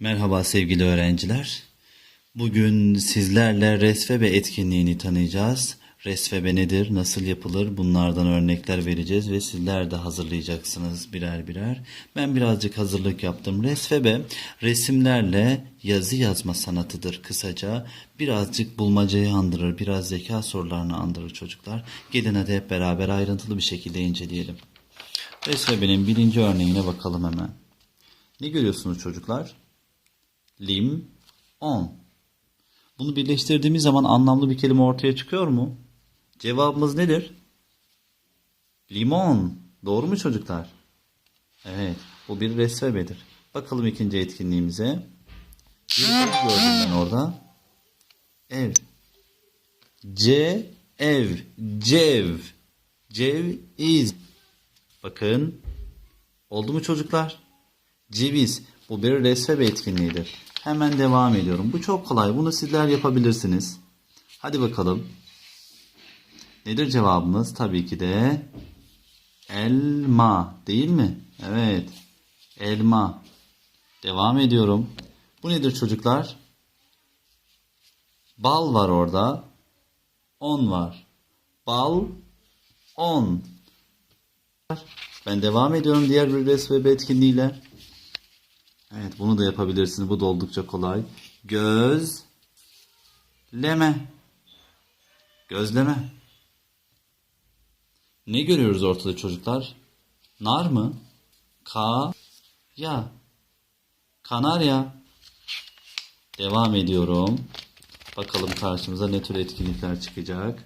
Merhaba sevgili öğrenciler. Bugün sizlerle Resvebe etkinliğini tanıyacağız. Resvebe nedir, nasıl yapılır bunlardan örnekler vereceğiz ve sizler de hazırlayacaksınız birer birer. Ben birazcık hazırlık yaptım. Resvebe resimlerle yazı yazma sanatıdır kısaca. Birazcık bulmacayı andırır, biraz zeka sorularını andırır çocuklar. Gelin hadi hep beraber ayrıntılı bir şekilde inceleyelim. Resvebe'nin birinci örneğine bakalım hemen. Ne görüyorsunuz çocuklar? Lim, on. Bunu birleştirdiğimiz zaman anlamlı bir kelime ortaya çıkıyor mu? Cevabımız nedir? Limon. Doğru mu çocuklar? Evet, bu bir resvebedir. Bakalım ikinci etkinliğimize. Bir ev gördüm ben orada. Ev. C, ev, cev. Cev iz. Bakın. Oldu mu çocuklar? Ceviz. Bu bir resvebe etkinliğidir. Hemen devam ediyorum. Bu çok kolay. Bunu sizler yapabilirsiniz. Hadi bakalım. Nedir cevabımız? Tabii ki de elma değil mi? Evet. Elma. Devam ediyorum. Bu nedir çocuklar? Bal var orada. On var. Bal, on. Ben devam ediyorum diğer bir resvebe etkinliğiyle. Evet bunu da yapabilirsiniz. Bu da oldukça kolay. Göz leme. Gözleme. Ne görüyoruz ortada çocuklar? Nar mı? Ka ya. Kanarya. Devam ediyorum. Bakalım karşımıza ne tür etkinlikler çıkacak.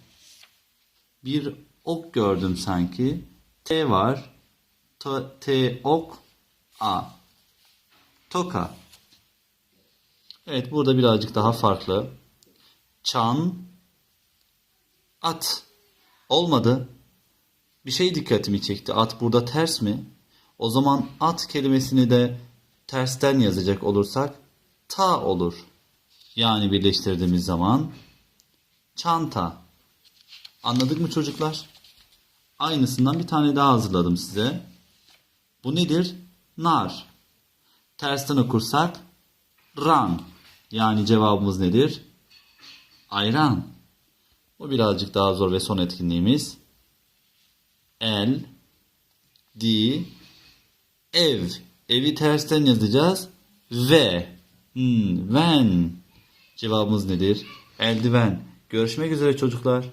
Bir ok gördüm sanki. T var. T, T ok A. Toka. Evet burada birazcık daha farklı. Çan at. Olmadı. Bir şey dikkatimi çekti. At burada ters mi? O zaman at kelimesini de tersten yazacak olursak ta olur. Yani birleştirdiğimiz zaman çanta. Anladık mı çocuklar? Aynısından bir tane daha hazırladım size. Bu nedir? Nar. Tersten okursak ran. Yani cevabımız nedir? Ayran. Bu birazcık daha zor ve son etkinliğimiz. El, di, ev. Evi tersten yazacağız. Ve, hmm, ven. Cevabımız nedir? Eldiven. Görüşmek üzere çocuklar.